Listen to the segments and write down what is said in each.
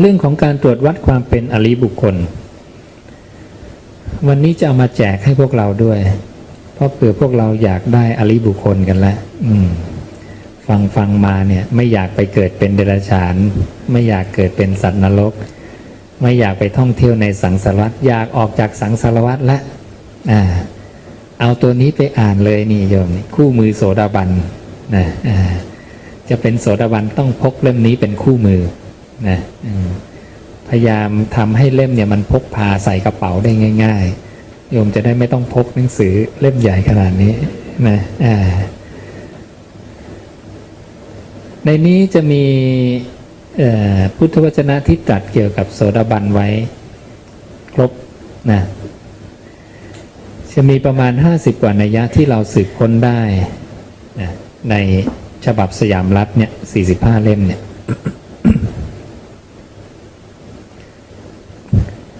เรื่องของการตรวจวัดความเป็นอริบุคคล วันนี้จะเอามาแจกให้พวกเราด้วย เพราะเผื่อพวกเราอยากได้อริบุคคลกันแล้วฟังฟังมาเนี่ย ไม่อยากไปเกิดเป็นเดรัจฉาน ไม่อยากเกิดเป็นสัตว์นรก ไม่อยากไปท่องเที่ยวในสังสารวัฏอยากออกจากสังสารวัฏแล้วอ่าเอาตัวนี้ไปอ่านเลยนี่โยมคู่มือโสดาบันนะจะเป็นโสดาบันต้องพกเล่มนี้เป็นคู่มือ นะพยายามทำให้เล่มเนี่ยมันพกพาใส่กระเป๋าได้ง่าย ๆ โยมจะได้ไม่ต้องพกหนังสือเล่มใหญ่ขนาดนี้นะอ่าในนี้จะมีพุทธวจนะที่ตรัสเกี่ยวกับโสดาบันไว้ ครบนะจะมีประมาณ 50 กว่านัยยะที่เราสืบค้นได้นะในฉบับสยามรัฐเนี่ย45 เล่มเนี่ย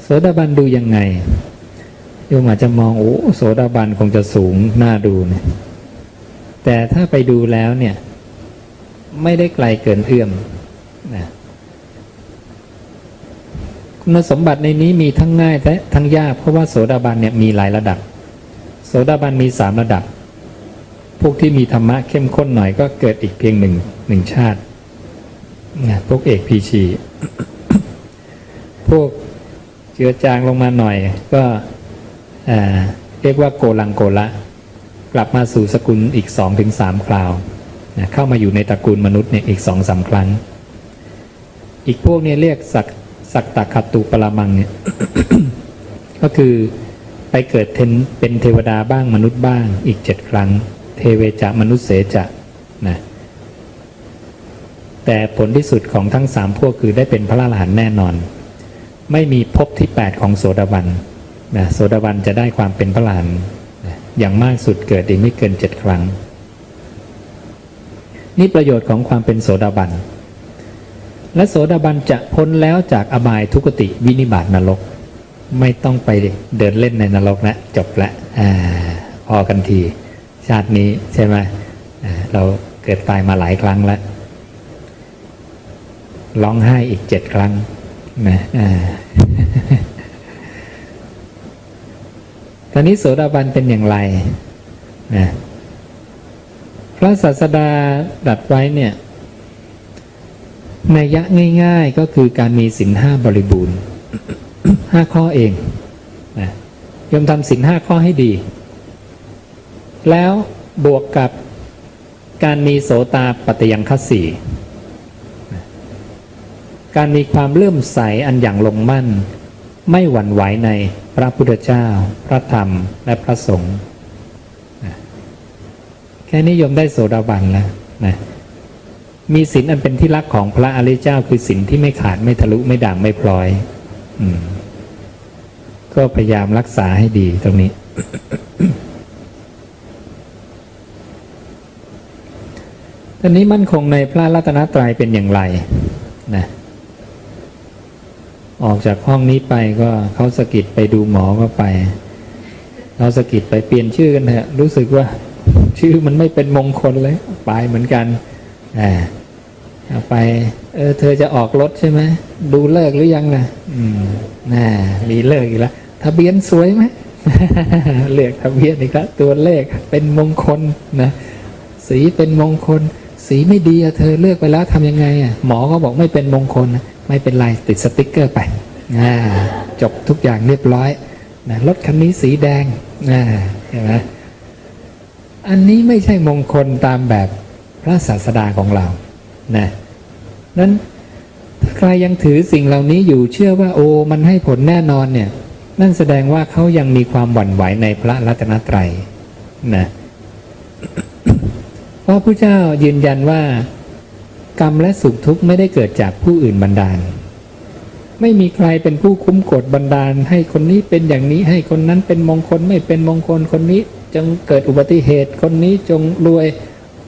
โสดาบันดูยังไงโยมอาจจะมองโอ้โสดาบันคงจะสูงน่าดูเนี่ยแต่ถ้าไปดูแล้วเนี่ย ไม่ได้ไกลเกินเอื้อมนะคุณสมบัติในนี้มีทั้งง่ายและทั้งยากเพราะว่าโสดาบันเนี่ยมีหลายระดับ โสดาบันมีสามระดับ พวกที่มีธรรมะเข้มข้นหน่อยก็เกิดอีกเพียงหนึ่งหนึ่งชาตินะพวกเอกพีชี พวก เจือจางลงมาหน่อย ก็เรียกว่าโกลังโกละ กลับมาสู่สกุลอีกสองถึงสามคราวนะเข้ามาอยู่ในตระกูลมนุษย์เนี่ยอีกสองสาครั้ง อีกพวกเนี่ยเรียกสักสักตะขัตตุปรมังเนี่ยก็คือไปเกิดเทนเป็นเทวดาบ้างมนุษย์บ้างอีกเจ็ดครั้ง เทเวจะมนุษย์เสจะนะแต่ผลที่สุดของทั้งสามพวกคือได้เป็นพระอรหันต์แน่นอน ไม่มีภพที่ 8 ของโสดาบันนะโสดาบันจะได้ความเป็นพระอรหันนะอย่างมากสุดเกิดอีกไม่เกินเจ็ดครั้ง นี่ประโยชน์ของความเป็นโสดาบัน และโสดาบันจะพ้นแล้วจากอบายทุกติวินิบาตนรก ไม่ต้องไปเดินเล่นในนรกนะจบละอ่าพอกันที ชาตินี้ใช่ไหมเราเกิดตายมาหลายครั้งแล้วร้องไห้อีกเจ็ดครั้ง นะตอนนี้โสดาบันเป็นอย่างไรนะพระศาสดาดัดไว้เนี่ยนัยยะง่าย ๆก็คือการมีสินห้าบริบูรณ์ห้าข้อเองนะยมทำสินห้าข้อให้ดี แล้วบวกกับการมีโสตาปัตยังคัสสี การมีความเลื่อมใสอันอย่างลงมั่น ไม่หวั่นไหวในพระพุทธเจ้า พระธรรมและพระสงฆ์แค่นี้ยมได้โสดาบันแล้วนะมีศีลอันเป็นที่รักของพระอริยเจ้า คือศีลที่ไม่ขาดไม่ทะลุไม่ด่างไม่พลอยอก็พยายามรักษาให้ดีตรงนี้ ตอนนี้มั่นคงในพระรัตนตรัยเป็นอย่างไรนะ ออกจากห้องนี้ไปก็เขาสะกิดไปดูหมอก็ไปเราสะกิดไปเปลี่ยนชื่อกันเถอะรู้สึกว่า ชื่อมันไม่เป็นมงคลเลยไปเหมือนกันอ่าไปเออเธอจะออกรถใช่ไหมดูเลิกหรือยังนะอืมน่ามีเลิกอีกแล้วทะเบียนสวยไหมเลือกทะเบียนอีกแล้วตัวเลขเป็นมงคลนะสีเป็นมงคล สีไม่ดีอะเธอเลือกไปแล้วทำยังไงอะหมอก็บอกไม่เป็นมงคลนะ ไม่เป็นไรติดสติกเกอร์ไปจบทุกอย่างเรียบร้อยนะรถคันนี้สีแดงอ่าเห็นไหมอันนี้ไม่ใช่มงคลตามแบบพระศาสดาของเรานะนั้นถ้าใครยังถือสิ่งเหล่านี้อยู่เชื่อว่าโอ้มันให้ผลแน่นอนเนี่ยนั่นแสดงว่าเขายังมีความหวั่นไหวในพระรัตนตรัยนะเพราะพระเจ้ายืนยันว่า กรรมและสุขทุกข์ไม่ได้เกิดจากผู้อื่นบันดาล ไม่มีใครเป็นผู้คุ้มกฎบันดาล ให้คนนี้เป็นอย่างนี้ให้คนนั้นเป็นมงคลไม่เป็นมงคลคนนี้จงเกิดอุบัติเหตุ คนนี้จงรวย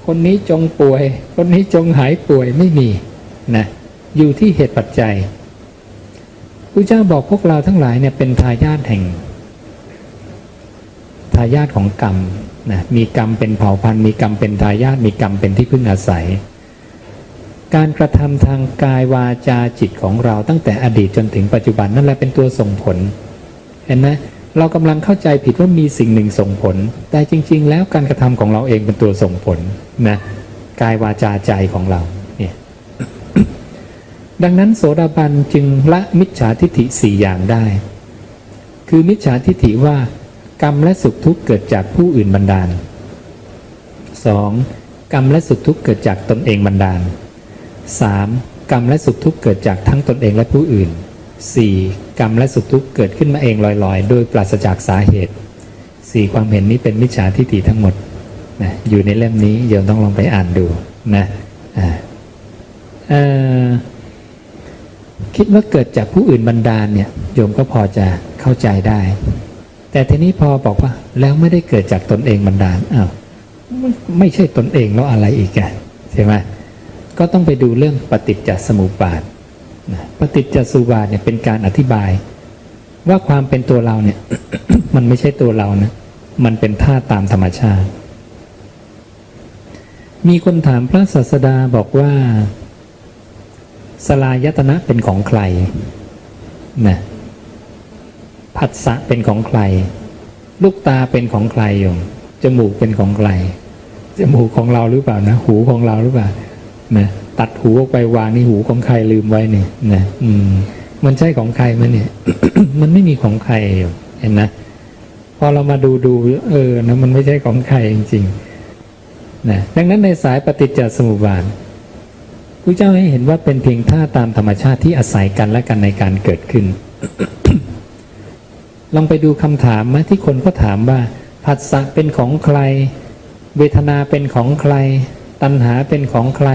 คนนี้จงป่วย คนนี้จงหายป่วยไม่มีนะอยู่ที่เหตุปัจจัยพระเจ้าบอกพวกเราทั้งหลายเนี่ยเป็นทายาทแห่งทายาทของกรรมนะมีกรรมเป็นเผ่าพันธุ์มีกรรมเป็นทายาทมีกรรมเป็นที่พึ่งอาศัย การกระทำทางกายวาจาจิตของเราตั้งแต่อดีตจนถึงปัจจุบันนั่นแหละเป็นตัวส่งผล เห็นไหมเรากำลังเข้าใจผิดว่ามีสิ่งหนึ่งส่งผล แต่จริง ๆ แล้วการกระทำของเราเองเป็นตัวส่งผลนะกายวาจาใจของเราเนี่ยดังนั้นโสดาบันจึงละมิจฉาทิฏฐิสี่อย่างได้ คือมิจฉาทิฏฐิว่ากรรมและสุขทุกข์เกิดจากผู้อื่นบันดาล 2. กรรมและสุขทุกข์เกิดจากตนเองบันดาล 3. กรรมและสุขทุกข์เกิดจากทั้งตนเองและผู้อื่น 4. กรรมและสุขทุกข์เกิดขึ้นมาเองลอยๆ โดยปราศจากสาเหตุ 4. ความเห็นนี้เป็นมิจฉาทิฏฐิทั้งหมดนะอยู่ในเล่มนี้โยมต้องลองไปอ่านดูนะคิดว่าเกิดจากผู้อื่นบันดาลเนี่ยโยมก็พอจะเข้าใจได้ แต่ทีนี้พอบอกว่า แล้วไม่ได้เกิดจากตนเองบันดาลอ้าวไม่ไม่ใช่ตนเองแล้วอะไรอีกอะใช่ไหม ก็ต้องไปดูเรื่องปฏิจจสมุปบาทปฏิจจสมุปบาทเนี่ยเป็นการอธิบาย ว่าความเป็นตัวเราเนี่ย มันไม่ใช่ตัวเรานะมันเป็นธาตุตามธรรมชาติ มีคนถามพระศาสดาบอกว่า สลายตนะเป็นของใครนะผัสสะเป็นของใคร ลูกตาเป็นของใครโยมจมูกเป็นของใครจมูกของเราหรือเปล่านะ หูของเราหรือเปล่า นะตัดหูออกไปวางในหูของใครลืมไว้เนี่ยนะอืม มันใช่ของใครไหมเนี่ย มันไม่มีของใครโยมเห็นนะพอเรามาดูดูเออนะมันไม่ใช่ของใครจริงๆนะดังนั้นในสายปฏิจจสมุปบาทพระเจ้าให้เห็นว่าเป็นเพียงท่าตามธรรมชาติที่อาศัยกันและกันในการเกิดขึ้น ลองไปดูคำถามไหมที่คนก็ถามว่าผัสสะเป็นของใคร เวทนาเป็นของใคร ตัณหาเป็นของใคร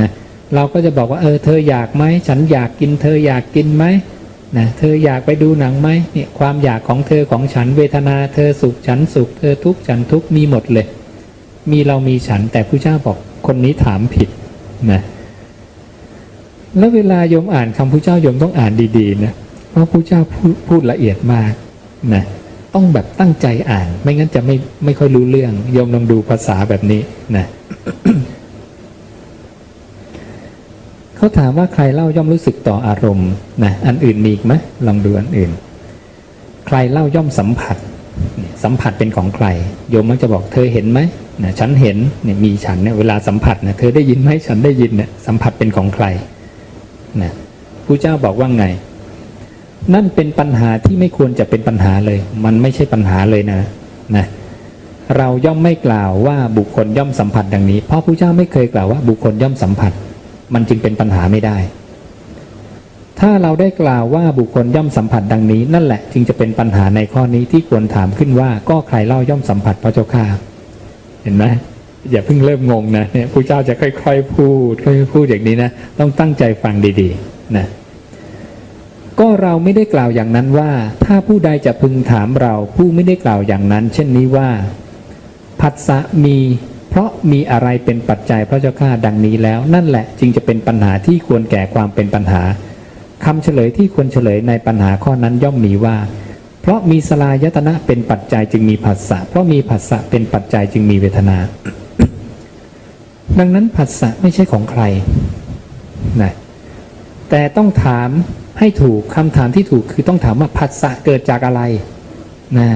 นะเราก็จะบอกว่าเออเธออยากไหมฉันอยากกินเธออยากกินไหมนะเธออยากไปดูหนังไหมเนี่ยความอยากของเธอของฉันเวทนาเธอสุขฉันสุข เธอทุกข์ฉันทุกข์มีหมดเลย มีเรามีฉันแต่ผู้เจ้าบอกคนนี้ถามผิดนะแล้วเวลาโยมอ่านคำผู้เจ้าโยมต้องอ่านดีๆนะเพราะผู้เจ้าพูดพูดละเอียดมากนะต้องแบบตั้งใจอ่าน ไม่งั้นจะไม่ไม่ค่อยรู้เรื่องโยมลองดูภาษาแบบนี้นะ เขาถามว่าใครเล่าย่อมรู้สึกต่ออารมณ์นะอันอื่นมีอีกไหมลองดูอันอื่น ใครเล่าย่อมสัมผัส สัมผัสเป็นของใคร โยมมักจะบอกเธอเห็นไหมนะฉันเห็นเนี่ยมีฉันเนี่ยเวลาสัมผัสนะเธอได้ยินไหมฉันได้ยินเนี่ยสัมผัสเป็นของใครนะผู้เจ้าบอกว่าไง นั่นเป็นปัญหาที่ไม่ควรจะเป็นปัญหาเลย มันไม่ใช่ปัญหาเลยนะนะเราย่อมไม่กล่าวว่าบุคคลย่อมสัมผัสดังนี้ เพราะผู้เจ้าไม่เคยกล่าวว่าบุคคลย่อมสัมผัส มันจึงเป็นปัญหาไม่ได้ ถ้าเราได้กล่าวว่าบุคคลย่อมสัมผัสดังนี้ นั่นแหละจึงจะเป็นปัญหาในข้อนี้ที่ควรถามขึ้นว่าก็ใครเล่าย่อมสัมผัสพระเจ้าข้าเห็นไหมอย่าเพิ่งเริ่มงงนะเนี่ยผู้เจ้าจะค่อยๆพูดค่อยๆพูดอย่างนี้นะต้องตั้งใจฟังดีๆนะก็เราไม่ได้กล่าวอย่างนั้นว่า ถ้าผู้ใดจะพึงถามเราผู้ไม่ได้กล่าวอย่างนั้น เช่นนี้ว่า ผัสสะมี ราะมีอะไรเป็นปัจจัยพระเจ้าข้าดังนี้แล้ว นั่นแหละจึงจะเป็นปัญหาที่ควรแก่ความเป็นปัญหาคำเฉลยที่ควรเฉลยในปัญหาข้อนั้นย่อมมีว่า เพราะมีสลายตนะเป็นปัจจัยจึงมีผัสสะเพราะมีผัสสะเป็นปัจจัยจึงมีเวทนา ดังนั้นผัสสะไม่ใช่ของใครนะแต่ต้องถามให้ถูกคำถามที่ถูกคือต้องถามว่าผัสสะเกิดจากอะไรนะ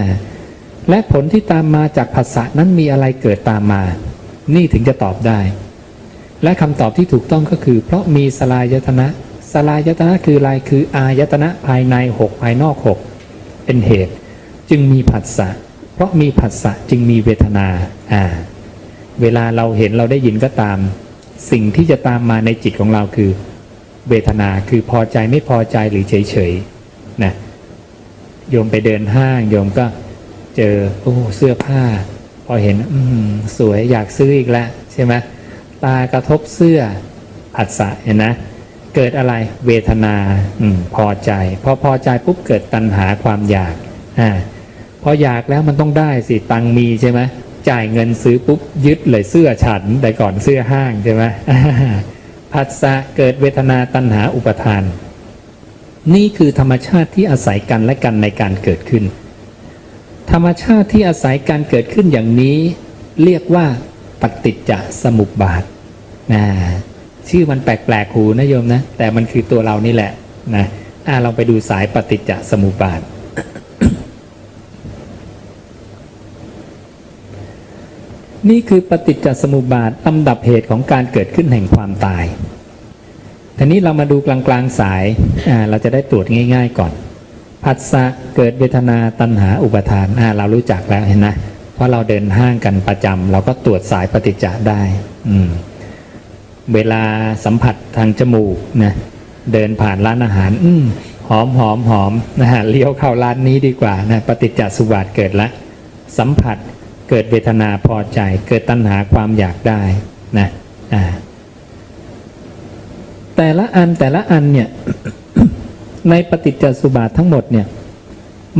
และผลที่ตามมาจากผัสสะนั้นมีอะไรเกิดตามมา นี่ถึงจะตอบได้ และคำตอบที่ถูกต้องก็คือ เพราะมีสลายตนะสลายตนะคืออะไรคืออายตนะภายในหกภายนอกหกเป็นเหตุ จึงมีผัสสะเพราะมีผัสสะจึงมีเวทนาอ่าเวลาเราเห็นเราได้ยินก็ตาม สิ่งที่จะตามมาในจิตของเราคือ เวทนาคือพอใจไม่พอใจหรือเฉยเฉยๆนะโยมไปเดินห้างโยมก็เจอโอ้เสื้อผ้า อเห็น อืมสวยอยากซื้ออีกแล้วใช่ไหมตากระทบเสื้อผัสสะเห็นนะเกิดอะไรเวทนาอพอใจ พอพอใจปุ๊บเกิดตัณหาความอยากอ่าพออยากแล้วมันต้องได้สิตังมีใช่ไหมจ่ายเงินซื้อปุ๊บยึดเลยเสื้อฉันแต่ก่อนเสื้อห้างใช่ไหมผัสสะเกิดเวทนาตัณหาอุปทาน นี่คือธรรมชาติที่อาศัยกันและกันในการเกิดขึ้น ธรรมชาติที่อาศัยการเกิดขึ้นอย่างนี้ เรียกว่าปฏิจจสมุปบาทนะชื่อมันแปลกๆหูนะโยมนะ แต่มันคือตัวเรานี่แหละนะอ่าลองไปดูสายปฏิจจสมุปบาท นี่คือปฏิจจสมุปบาทลำดับเหตุของการเกิดขึ้นแห่งความตายทีนี้เรามาดูกลางๆสายอ่าเราจะได้ตรวจง่าย ๆ ก่อน ผัสสะเกิดเวทนาตัณหาอุปทานอ่าเรารู้จักแล้วเห็นนะเพราะเราเดินห้างกันประจำเราก็ตรวจสายปฏิจจได้ อืมเวลาสัมผัสทางจมูกนะเดินผ่านร้านอาหาร อืมหอมหอมหอมนะฮะเลี้ยวเข้าร้านนี้ดีกว่านะปฏิจจสุบาทเกิดละ สัมผัสเกิดเวทนาพอใจ เกิดตัณหาความอยากได้นะอ่าแต่ละอันแต่ละอันเนี่ย ในปฏิจจสุบาททั้งหมดเนี่ย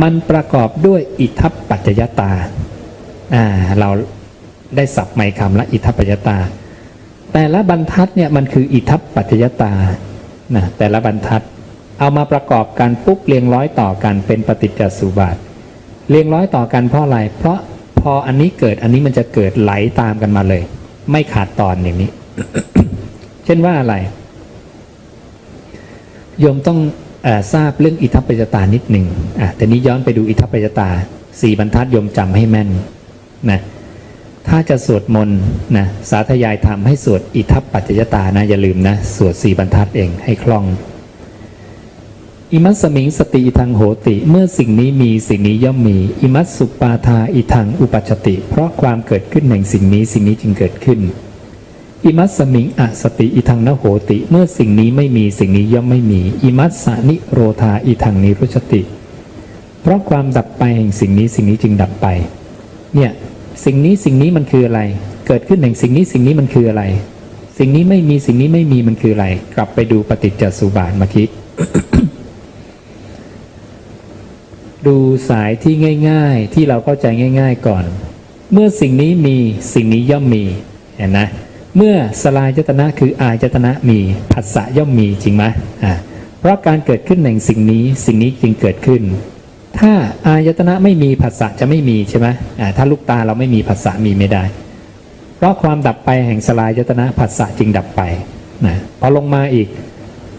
มันประกอบด้วยอิทัปปัจจยตาอ่าเราได้สับใหม่คำละอิทัปปัจจยตา แต่ละบรรทัดเนี่ยมันคืออิทัปปัจจยตานะแต่ละบรรทัดเอามาประกอบกันปุ๊บเรียงร้อยต่อกันเป็นปฏิจจสุบาทเรียงร้อยต่อกันเพราะอะไรเพราะพออันนี้เกิดอันนี้มันจะเกิดไหลตามกันมาเลย ไม่ขาดตอนอย่างนี้ เช่นว่าอะไรโยมต้อง ทราบเรื่องอิทัปปัจจตานิดหนึ่งอะแต่นี้ย้อนไปดูอิทัปปัจจตาสี่บรรทัดยมจำให้แม่นนะถ้าจะสวดมนต์นะสาธยายธรรมให้สวดอิทัปปัจจยตานะอย่าลืมนะ สวดสี่บรรทัดเองให้คล่อง อิมัสสมิงสติอิทังโหติ เมื่อสิ่งนี้มีสิ่งนี้ย่อมมี อิมัสสุปาทาอิทังอุปัชติ เพราะความเกิดขึ้นแห่งสิ่งนี้สิ่งนี้จึงเกิดขึ้น อิมัสสมิงอสติอิทังนโหติ เมื่อสิ่งนี้ไม่มีสิ่งนี้ย่อมไม่มี อิมัสสานิโรธาอิทังนิรุชติ เพราะความดับไปแห่งสิ่งนี้สิ่งนี้จึงดับไป เนี่ยสิ่งนี้สิ่งนี้มันคืออะไร เกิดขึ้นแห่งสิ่งนี้สิ่งนี้มันคืออะไร สิ่งนี้ไม่มีสิ่งนี้ไม่มีมันคืออะไร กลับไปดูปฏิจจสุบาทเมื่อกี้ดูสายที่ง่าย ๆ ที่เราเข้าใจง่าย ๆ ก่อน เมื่อสิ่งนี้มีสิ่งนี้ย่อมมีเห็นนะ เมื่อสลายจตนะคืออายจตนะมีผัสสะย่อมมีจริงไหมอ่าเพราะการเกิดขึ้นแห่งสิ่งนี้สิ่งนี้จึงเกิดขึ้น ถ้าอายตนะไม่มีผัสสะจะไม่มีใช่ไหมอ่าถ้าลูกตาเราไม่มีผัสสะมีไม่ได้ เพราะความดับไปแห่งสลายยตนะผัสสะจึงดับไปนะพอลงมาอีก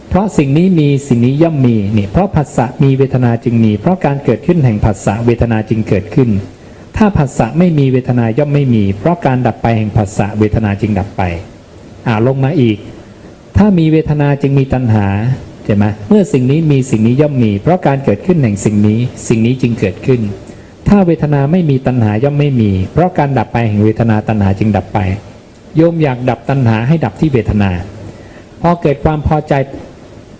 เพราะสิ่งนี้มีสิ่งนี้ย่อมมีนี่เพราะผัสสะมีเวทนาจึงมี เพราะการเกิดขึ้นแห่งผัสสะเวทนาจึงเกิดขึ้น ถ้าผัสสะไม่มีเวทนาย่อมไม่มี เพราะการดับไปแห่งผัสสะเวทนาจึงดับไป อ่าลงมาอีก ถ้ามีเวทนาจึงมีตัณหาใช่ไหมเมื่อสิ่งนี้มีสิ่งนี้ย่อมมี เพราะการเกิดขึ้นแห่งสิ่งนี้ สิ่งนี้จึงเกิดขึ้น ถ้าเวทนาไม่มีตัณหาย่อมไม่มี เพราะการดับไปแห่งเวทนาตัณหาจึงดับไป โยมอยากดับตัณหาให้ดับที่เวทนา พอเกิดความพอใจ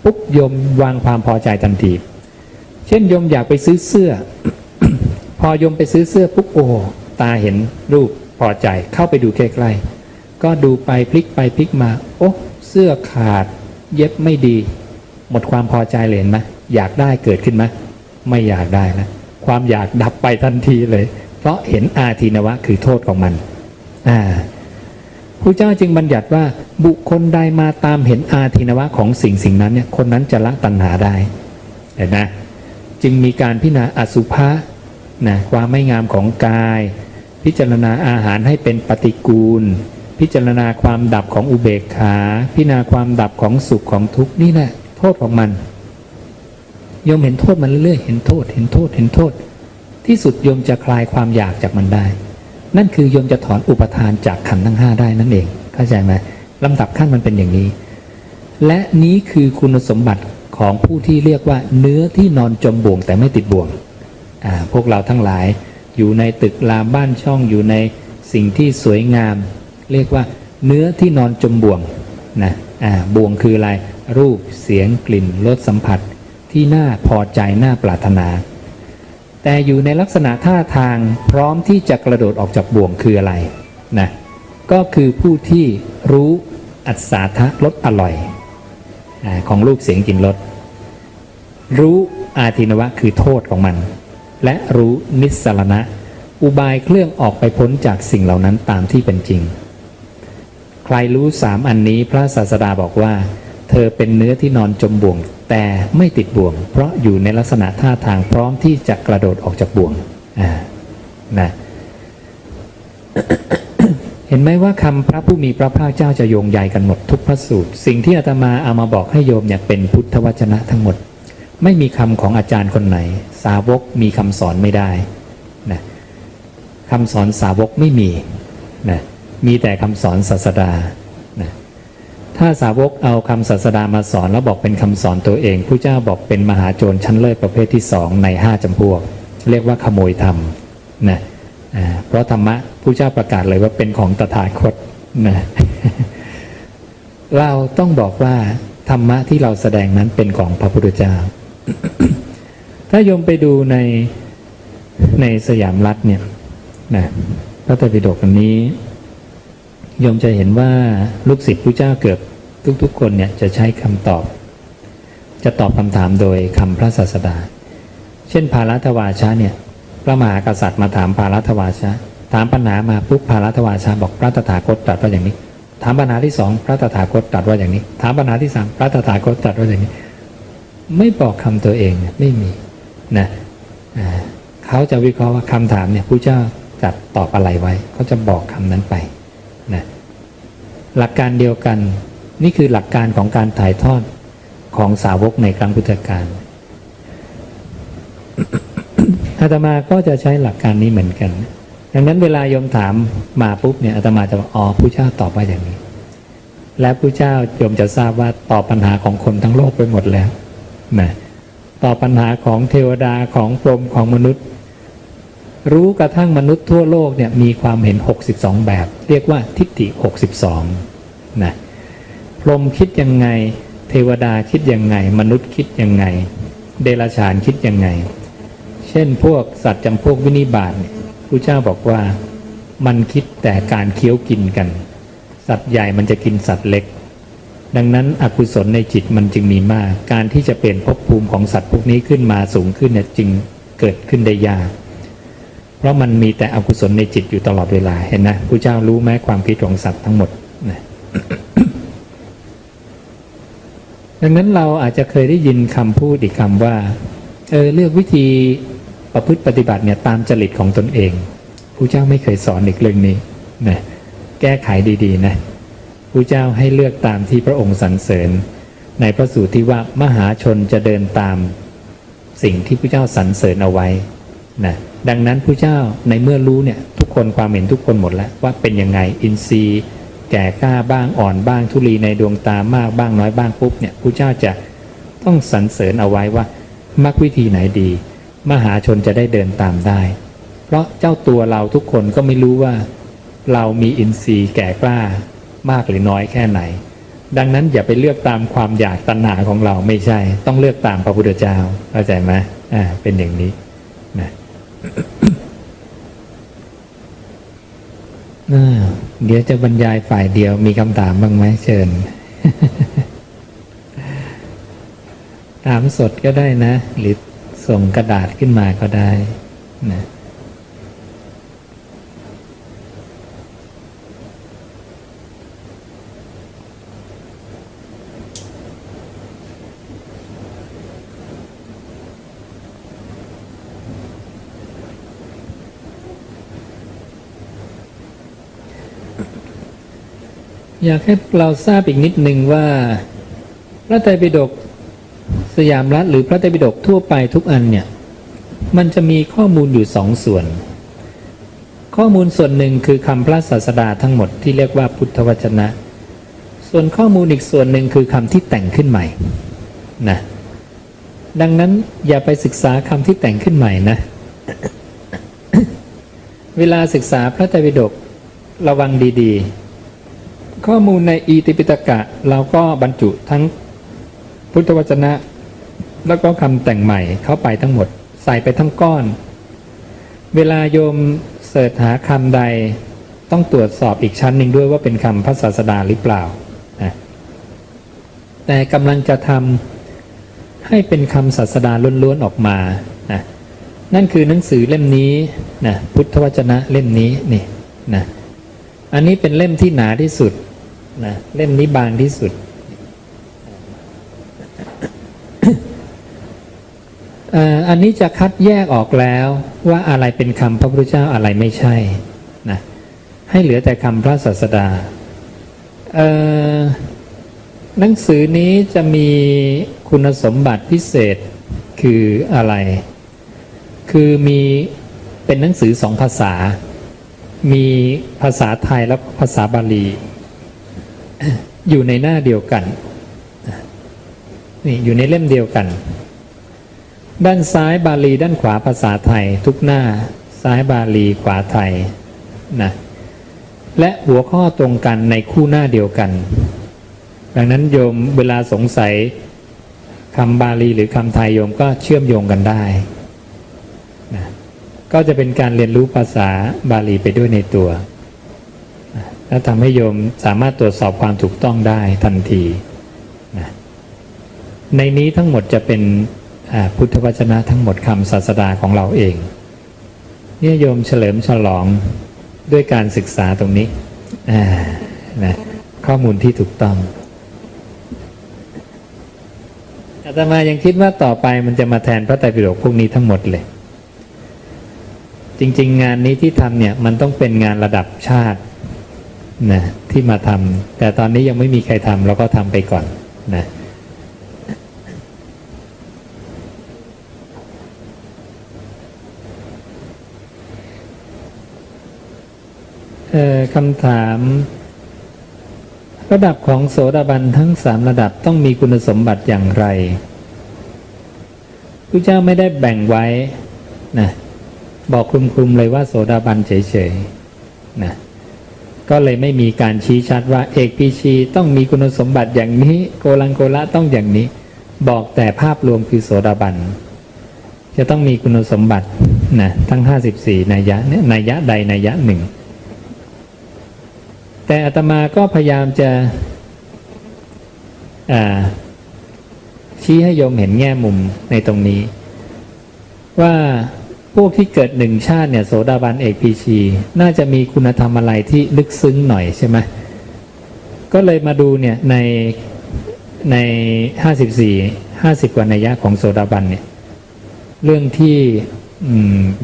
ปุ๊บโยมวางความพอใจทันที เช่นโยมอยากไปซื้อเสื้อ พอยมไปซื้อเสื้อปุ๊บโอ้ตาเห็นรูปพอใจเข้าไปดูใกล้ๆก็ดูไปพลิกไปพลิกมา โอ้เสื้อขาด เย็บไม่ดี หมดความพอใจเลยเห็นไหมอยากได้เกิดขึ้นไหมไม่อยากได้นะความอยากดับไปทันทีเลย เพราะเห็นอาทีนวะคือโทษของมันอ่าพระเจ้าจึงบัญญัติว่าบุคคลใดมาตามเห็นอาทีนวะของสิ่งสิ่งนั้นเนี่ยคนนั้นจะละตัณหาได้เห็นไหมจึงมีการพิจารณาอสุภะ นะความไม่งามของกาย พิจารณาอาหารให้เป็นปฏิกูล พิจารณาความดับของอุเบกขา พิจารณาความดับของสุขของทุกข์นี่แหละโทษของมันโยมเห็นโทษมันเรื่อยเห็นโทษ เห็นโทษเห็นโทษ ที่สุดโยมจะคลายความอยากจากมันได้ นั่นคือโยมจะถอนอุปทานจากขันธ์ทั้งห้าได้นั่นเองเข้าใจไหมลำดับขั้นมันเป็นอย่างนี้ และนี้คือคุณสมบัติของผู้ที่เรียกว่าเนื้อที่นอนจมบ่วงแต่ไม่ติดบ่วง พวกเราทั้งหลายอยู่ในตึกรามบ้านช่องอยู่ในสิ่งที่สวยงาม เรียกว่าเนื้อที่นอนจมบ่วงนะบ่วงคืออะไรรูปเสียงกลิ่นรสสัมผัสที่น่าพอใจน่าปรารถนา แต่อยู่ในลักษณะท่าทางพร้อมที่จะกระโดดออกจากบ่วงคืออะไรนะก็คือผู้ที่รู้อัศาทะรสอร่อยอของรูปเสียงกลิ่นรสรู้อาทินวะคือโทษของมัน และรู้นิสสรณะ อุบายเครื่องออกไปพ้นจากสิ่งเหล่านั้นตามที่เป็นจริง ใครรู้สามอันนี้พระศาสดาบอกว่า เธอเป็นเนื้อที่นอนจมบ่วง แต่ไม่ติดบ่วง เพราะอยู่ในลักษณะท่าทางพร้อมที่จะกระโดดออกจากบ่วงอ่านะเห็นไหมว่าคำพระผู้มีพระภาคเจ้าจะโยงใยกันหมดทุกพระสูตร สิ่งที่อาตมาเอามาบอกให้โยมเนี่ยเป็นพุทธวจนะทั้งหมด ไม่มีคำของอาจารย์คนไหน สาวกมีคำสอนไม่ได้นะคำสอนสาวกไม่มีนะมีแต่คำสอนศาสดานะถ้าสาวกเอาคำศาสดามาสอนแล้วบอกเป็นคำสอนตัวเองผู้เจ้าบอกเป็นมหาโจรชั้นเลิศประเภทที่สองในห้าจำพวก เรียกว่าขโมยธรรมนะเพราะธรรมะผู้เจ้าประกาศเลยว่าเป็นของตถาคตนะเราต้องบอกว่าธรรมะที่เราแสดงนั้นเป็นของพระพุทธเจ้า ถ้าโยมไปดูในในสยามรัฐเนี่ยนะพระไตรปิฎกอันนี้โยมจะเห็นว่าลูกศิษย์ผู้เจ้าเกือบทุก ๆ คนเนี่ยจะใช้คำตอบ จะตอบคำถามโดยคำพระศาสดา เช่น ภารัตวาชะเนี่ย พระมหากษัตริย์มาถามภารัตวาชะ ถามปัญหามาปุ๊บภารัตวาชะบอกพระตถาคตตรัสว่าอย่างนี้ ถามปัญหาที่สองพระตถาคตตรัสว่าอย่างนี้ ถามปัญหาที่สามพระตถาคตตรัสว่าอย่างนี้ ไม่บอกคำตัวเองไม่มีนะเขาจะวิเคราะห์ว่าคำถามเนี่ยผู้เจ้าจัดตอบอะไรไว้เขาจะบอกคำนั้นไปนะหลักการเดียวกันนี่คือหลักการของการถ่ายทอดของสาวกในครั้งพุทธกาลอาตมาก็จะใช้หลักการนี้เหมือนกัน ดังนั้นเวลาโยมถามมาปุ๊บเนี่ยอาตมาจะบอกอ๋อผู้เจ้าตอบว่าอย่างนี้ และผู้เจ้าโยมจะทราบว่าตอบปัญหาของคนทั้งโลกไปหมดแล้ว นะตอปัญหาของเทวดาของพรหมของมนุษย์ รู้กระทั่งมนุษย์ทั่วโลกเนี่ยมีความเห็น 62 แบบ เรียกว่าทิฏฐิ 62นะพรหมคิดยังไง เทวดาคิดยังไง มนุษย์คิดยังไง เดรัจฉานคิดยังไง เช่นพวกสัตว์จำพวกวินิบาตเนี่ยพระเจ้าบอกว่ามันคิดแต่การเคี้ยวกินกัน สัตว์ใหญ่มันจะกินสัตว์เล็ก ดังนั้นอกุศลในจิตมันจึงมีมาก การที่จะเปลี่ยนภพภูมิของสัตว์พวกนี้ขึ้นมาสูงขึ้นเนี่ยจึงเกิดขึ้นได้ยาก เพราะมันมีแต่อกุศลในจิตอยู่ตลอดเวลาเห็นนะพระเจ้ารู้ไหมความคิดของสัตว์ทั้งหมดนะดังนั้นเราอาจจะเคยได้ยินคำพูดอีกคำว่าเออเลือกวิธีประพฤติปฏิบัติเนี่ยตามจริตของตนเองผู้เจ้าไม่เคยสอนอีกเรื่องนี้นะแก้ไขดีๆนะ ผู้เจ้าให้เลือกตามที่พระองค์สรรเสริญ ในพระสูตรที่ว่ามหาชนจะเดินตามสิ่งที่ผู้เจ้าสรรเสริญเอาไว้นะดังนั้นผู้เจ้าในเมื่อรู้เนี่ยทุกคนความเห็นทุกคนหมดแล้วว่าเป็นยังไงอินทรีย์แก่กล้าบ้างอ่อนบ้างทุลีในดวงตามากบ้างน้อยบ้างปุ๊บเนี่ยผู้เจ้าจะต้องสรรเสริญเอาไว้ว่ามรรควิธีไหนดี มหาชนจะได้เดินตามได้ เพราะเจ้าตัวเราทุกคนก็ไม่รู้ว่า เรามีอินทรีย์แก่กล้า มากหรือน้อยแค่ไหน ดังนั้นอย่าไปเลือกตามความอยากตัณหาของเราไม่ใช่ ต้องเลือกตามพระพุทธเจ้าเข้าใจไหมอ่าเป็นอย่างนี้นะเดี๋ยวจะบรรยายฝ่ายเดียวมีคำถามบ้างไหมเชิญ ถามสดก็ได้นะ หรือส่งกระดาษขึ้นมาก็ได้นะ อยากให้เราทราบอีกนิดหนึ่งว่า พระไตรปิฎกสยามรัฐหรือพระไตรปิฎกทั่วไปทุกอันเนี่ย มันจะมีข้อมูลอยู่สองส่วน ข้อมูลส่วนหนึ่งคือคำพระศาสดาทั้งหมดที่เรียกว่าพุทธวจนะ ส่วนข้อมูลอีกส่วนหนึ่งคือคำที่แต่งขึ้นใหม่นะดังนั้นอย่าไปศึกษาคำที่แต่งขึ้นใหม่นะ เวลาศึกษาพระไตรปิฎกระวังดี ๆ ข้อมูลในอีติปิตกะ เราก็บรรจุทั้งพุทธวจนะ แล้วก็คำแต่งใหม่เข้าไปทั้งหมด ใส่ไปทั้งก้อน เวลาโยมเสิร์ชหาคำใดต้องตรวจสอบอีกชั้นหนึ่งด้วยว่าเป็นคำพระศาสดาหรือเปล่านะแต่กำลังจะทำให้เป็นคำศาสดาล้วนๆออกมานะนั่นคือหนังสือเล่มนี้นะพุทธวจนะเล่มนี้นี่นะอันนี้เป็นเล่มที่หนาที่สุด นะเล่มนี้บางที่สุดอันนี้จะคัดแยกออกแล้วว่าอะไรเป็นคำพระพุทธเจ้าอะไรไม่ใช่นะให้เหลือแต่คำพระศาสดาหนังสือนี้จะมีคุณสมบัติพิเศษคืออะไร คือมีเป็นหนังสือสองภาษา มีภาษาไทยและภาษาบาลี อยู่ในหน้าเดียวกันนี่อยู่ในเล่มเดียวกัน ด้านซ้ายบาลีด้านขวาภาษาไทยทุกหน้า ซ้ายบาลีขวาไทยนะและหัวข้อตรงกันในคู่หน้าเดียวกัน ดังนั้นโยมเวลาสงสัยคำบาลีหรือคำไทยโยมก็เชื่อมโยงกันได้นะก็จะเป็นการเรียนรู้ภาษาบาลีไปด้วยในตัว และทำให้โยมสามารถตรวจสอบความถูกต้องได้ทันทีนะในนี้ทั้งหมดจะเป็นพุทธวจนะทั้งหมดคำศาสดาของเราเองเนี่ยโยมเฉลิมฉลองด้วยการศึกษาตรงนี้นะข้อมูลที่ถูกต้องอาตมายังคิดว่าต่อไปมันจะมาแทนพระไตรปิฎกพวกนี้ทั้งหมดเลย จริง ๆ งานนี้ที่ทำเนี่ยมันต้องเป็นงานระดับชาติ นะที่มาทำแต่ตอนนี้ยังไม่มีใครทำเราก็ทำไปก่อนนะคำถาม ระดับของโสดาบันทั้งสามระดับต้องมีคุณสมบัติอย่างไรพระเจ้าไม่ได้แบ่งไว้นะบอกคลุมๆเลยว่าโสดาบันเฉยๆนะ ก็เลยไม่มีการชี้ชัดว่า เอกพีชีต้องมีคุณสมบัติอย่างนี้ โกลังโกละต้องอย่างนี้ บอกแต่ภาพรวมคือโสดาบัน จะต้องมีคุณสมบัตินะทั้ง 54นัยยะเนี่ยนัยยะใดนัยยะหนึ่ง แต่อาตมาก็พยายามจะชี้ให้โยมเห็นแง่มุมในตรงนี้ ว่า พวกที่เกิดหนึ่งชาติเนี่ยโสดาบันเอกพีชี น่าจะมีคุณธรรมอะไรที่ลึกซึ้งหน่อยใช่ไหมก็เลยมาดูเนี่ยในในห้าสิบสี่ห้าสิบกว่านัยยะของโสดาบันเนี่ยเรื่องที่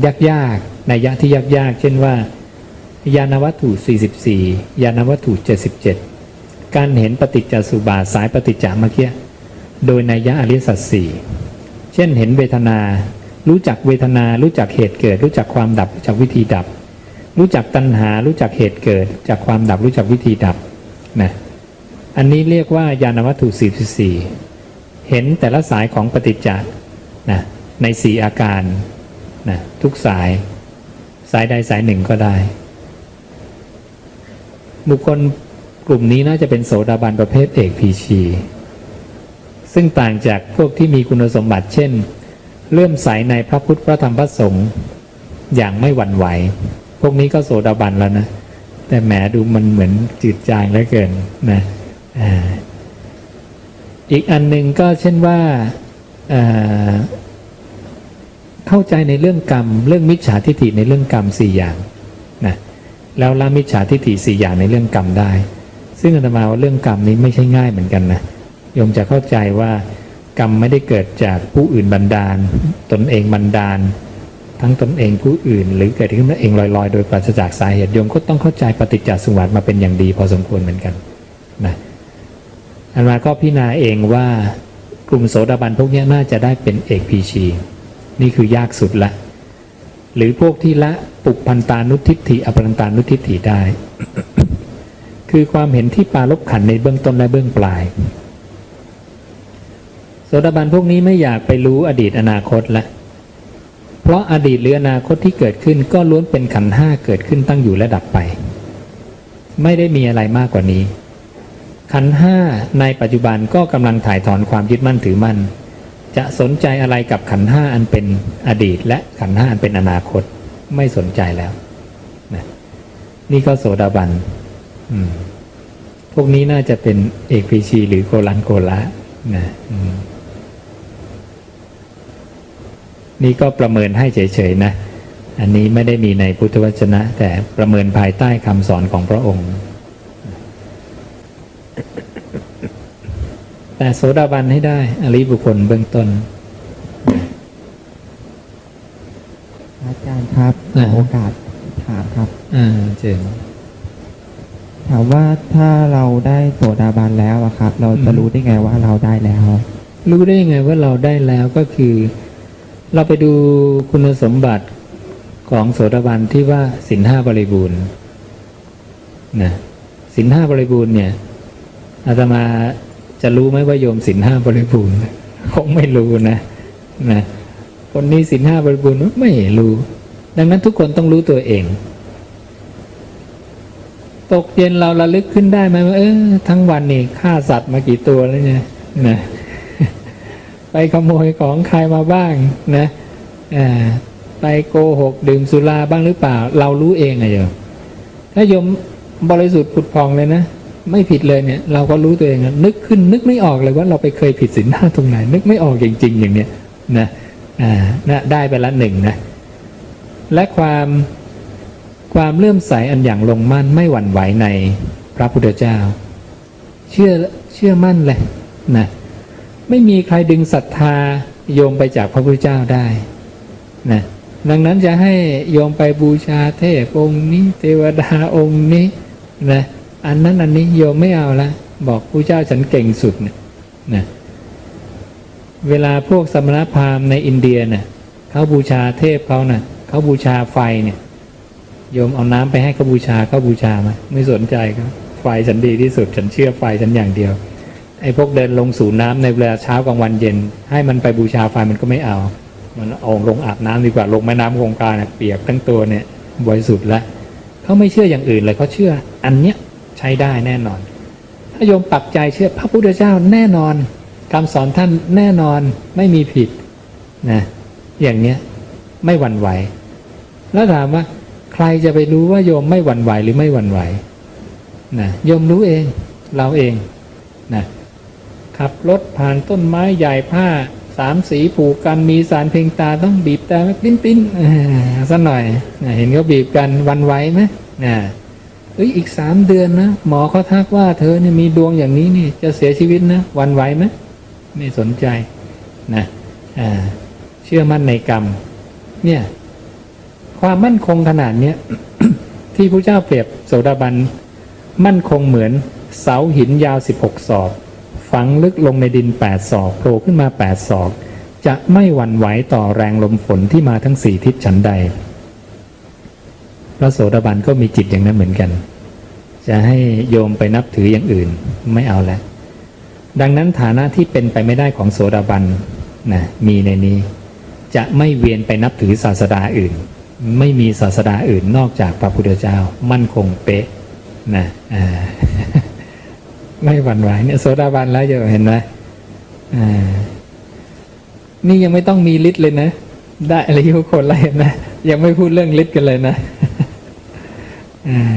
ยากยากนัยยะที่ยากยากๆเช่นว่า ยานวัตถุ 44 ยานวัตถุ 77 การเห็นปฏิจจสุบาสายปฏิจจาเมื่อกี้โดยนัยยะอริสัจสี่เช่นเห็นเวทนา รู้จักเวทนา รู้จักเหตุเกิด รู้จักความดับ รู้จักวิธีดับ รู้จักตัณหา รู้จักเหตุเกิด จากความดับ รู้จักวิธีดับ นะ อันนี้เรียกว่ายานวัตถุ44 เห็นแต่ละสายของปฏิจจานะ ในสี่อาการนะทุกสาย สายใดสายหนึ่งก็ได้ บุคคลกลุ่มนี้น่าจะเป็นโสดาบันประเภทเอกพีชี ซึ่งต่างจากพวกที่มีคุณสมบัติเช่น เลื่อมใสในพระพุทธพระธรรมพระสงฆ์อย่างไม่หวั่นไหว พวกนี้ก็โสดาบันแล้วนะ แต่แหมดูมันเหมือนจืดจางเหลือเกินนะอีกอันหนึ่งก็เช่นว่าอ่าเข้าใจในเรื่องกรรม เรื่องมิจฉาทิฏฐิในเรื่องกรรมสี่อย่างนะแล้วละมิจฉาทิฏฐิสี่อย่างในเรื่องกรรมได้ ซึ่งอาตมาว่าเรื่องกรรมนี้ไม่ใช่ง่ายเหมือนกันนะโยมจะเข้าใจว่า กรรมไม่ได้เกิดจากผู้อื่นบันดาล ตนเองบันดาล ทั้งตนเองผู้อื่น หรือเกิดขึ้นมาเองลอยๆ โดยปราศจากสาเหตุโยมก็ต้องเข้าใจปฏิจจสมุปบาทมาเป็นอย่างดีพอสมควรเหมือนกันนะอาตมาก็พิจารณาเองว่ากลุ่มโสดาบันพวกนี้น่าจะได้เป็นเอกพีชีนี่คือยากสุดละ หรือพวกที่ละปุพันตานุทิฏฐิอปันตานุทิฏฐิได้ คือความเห็นที่ปาลบขันในเบื้องต้นและเบื้องปลาย โสดาบันพวกนี้ไม่อยากไปรู้อดีตอนาคตละเพราะอดีตหรืออนาคตที่เกิดขึ้นก็ล้วนเป็นขันห้าเกิดขึ้นตั้งอยู่และดับไป ไม่ได้มีอะไรมากกว่านี้ ขันห้าในปัจจุบันก็กำลังถ่ายถอนความยึดมั่นถือมั่น จะสนใจอะไรกับขันห้าอันเป็นอดีต และขันห้าอันเป็นอนาคตไม่สนใจแล้วนะนี่ก็โสดาบันพวกนี้น่าจะเป็นเอกพีชีหรือโกลันโกละนะอืม นี่ก็ประเมินให้เฉยๆนะ อันนี้ไม่ได้มีในพุทธวจนะ แต่ประเมินภายใต้คำสอนของพระองค์ แต่โสดาบันให้ได้อริบุคคลเบื้องต้น อาจารย์ครับขอโอกาสถามครับ อ่าเจนถามว่าถ้าเราได้โสดาบันแล้วอะครับ เราจะอืมรู้ได้ไงว่าเราได้แล้ว รู้ได้ยังไงว่าเราได้แล้วก็คือ เราไปดูคุณสมบัติของโสดาบันที่ว่าสินห้าบริบูรณ์นะสินห้าบริบูรณ์เนี่ยอาตมาจะรู้ไหมว่าโยมสินห้าบริบูรณ์คงไม่รู้นะนะคนนี้สินห้าบริบูรณ์ไม่รู้ ดังนั้นทุกคนต้องรู้ตัวเอง ตกเย็นเราระลึกขึ้นได้ไหมว่าเออทั้งวันนี่ฆ่าสัตว์มากี่ตัวแล้วเนี่ยนะ ไปขโมยของใครมาบ้างนะไปโกหกดื่มสุราบ้างหรือเปล่า เรารู้เองอะโยมถ้าโยมบริสุทธิ์ผุดพองเลยนะไม่ผิดเลยเนี่ย เราก็รู้ตัวเองอะนึกขึ้นนึกไม่ออกเลยว่าเราไปเคยผิดศีลห้าตรงไหน นึกไม่ออกจริงๆอย่างเนี้ยนะอ่านะได้ไปละหนึ่งนะและความความเลื่อมใสอันอย่างลงมั่นไม่หวั่นไหวในพระพุทธเจ้า เชื่อเชื่อมั่นเลยนะ ไม่มีใครดึงศรัทธาโยมไปจากพระพุทธเจ้าได้นะดังนั้นจะให้โยมไปบูชาเทพองค์นี้ เทวดาองค์นี้นะอันนั้นอันนี้โยมไม่เอาละบอกพระเจ้าฉันเก่งสุดนี่ยนะเวลาพวกสมณพราหมณ์ในอินเดียเนี่ยเขาบูชาเทพเขาเน่ะเขาบูชาไฟเนี่ย โยมเอาน้ำไปให้เขาบูชาเขาบูชาไหมไม่สนใจครับไฟฉันดีที่สุด ฉันเชื่อไฟฉันอย่างเดียว ไอ้พวกเดินลงสู่น้ำในเวลาเช้ากลางวันเย็น ให้มันไปบูชาไฟมันก็ไม่เอา มันเอาลงอาบน้ำดีกว่าลงแม่น้ำคงคาเนี่ยเปียกทั้งตัวเนี่ยบริสุทธิ์ล้วเขาไม่เชื่ออย่างอื่นเลยเขาเชื่ออันเนี้ยใช้ได้แน่นอน ถ้าโยมปักใจเชื่อพระพุทธเจ้าแน่นอนคำสอนท่านแน่นอนไม่มีผิดนะอย่างเนี้ยไม่หวั่นไหว แล้วถามว่า ใครจะไปรู้ว่าโยมไม่หวั่นไหวหรือไม่หวั่นไหวนะโยมรู้เองเราเองนะ ขับรถผ่านต้นไม้ใหญ่ผ้าสามสีผูกกันมีสารเพลงตาต้องบีบแต่ปิ้นปิ้นสักหน่อยเห็นเขาบีบกันวันไหวไหมนะเอ้ยอีกสามเดือนนะหมอเขาทักว่าเธอเนี่ยมีดวงอย่างนี้นี่จะเสียชีวิตนะวันไหวไหมไม่สนใจนะอ่าเชื่อมั่นในกรรม เนี่ย ความมั่นคงขนาดเนี้ยที่พระเจ้าเปรียบโสดาบัน มั่นคงเหมือนเสาหินยาว16ศอก ฝังลึกลงในดิน8ศอกโผล่ขึ้นมา8ศอก จะไม่หวั่นไหวต่อแรงลมฝนที่มาทั้งสี่ทิศฉันใด พระโสดาบันก็มีจิตอย่างนั้นเหมือนกัน จะให้โยมไปนับถืออย่างอื่นไม่เอาแล้วดังนั้นฐานะที่เป็นไปไม่ได้ของโสดาบันนะมีในนี้ จะไม่เวียนไปนับถือศาสดาอื่น ไม่มีศาสดาอื่นนอกจากพระพุทธเจ้า มั่นคงเป๊ะนะอ่า ไม่หวั่นไหวเนี่ยโสดาบันแล้วโยมเห็นไหมอ่า นี่ยังไม่ต้องมีฤทธิ์เลยนะ ได้อะไรทุกคนเลยเห็นไหมยังไม่พูดเรื่องฤทธิ์กันเลยนะอ่า